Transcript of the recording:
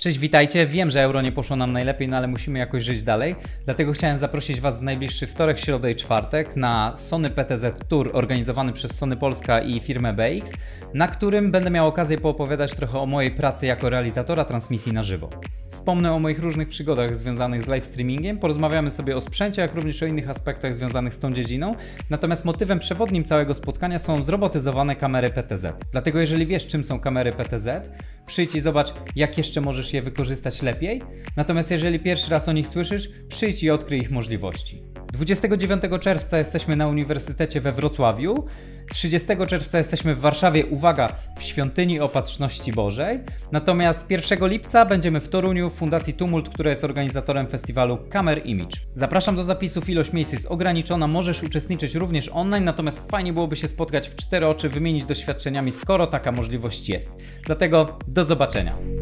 Cześć, witajcie. Wiem, że euro nie poszło nam najlepiej, no ale musimy jakoś żyć dalej. Dlatego chciałem zaprosić Was w najbliższy wtorek, środę i czwartek na Sony PTZ Tour organizowany przez Sony Polska i firmę BX, na którym będę miał okazję poopowiadać trochę o mojej pracy jako realizatora transmisji na żywo. Wspomnę o moich różnych przygodach związanych z live streamingiem, porozmawiamy sobie o sprzęcie, jak również o innych aspektach związanych z tą dziedziną. Natomiast motywem przewodnim całego spotkania są zrobotyzowane kamery PTZ. Dlatego jeżeli wiesz, czym są kamery PTZ, przyjdź i zobacz, jak jeszcze możesz je wykorzystać lepiej. Natomiast jeżeli pierwszy raz o nich słyszysz, przyjdź i odkryj ich możliwości. 29 czerwca jesteśmy na Uniwersytecie we Wrocławiu. 30 czerwca jesteśmy w Warszawie, uwaga, w Świątyni Opatrzności Bożej. Natomiast 1 lipca będziemy w Toruniu w Fundacji Tumult, która jest organizatorem festiwalu Camera Image. Zapraszam do zapisów, ilość miejsc jest ograniczona, możesz uczestniczyć również online, natomiast fajnie byłoby się spotkać w cztery oczy, wymienić doświadczeniami, skoro taka możliwość jest. Dlatego do zobaczenia.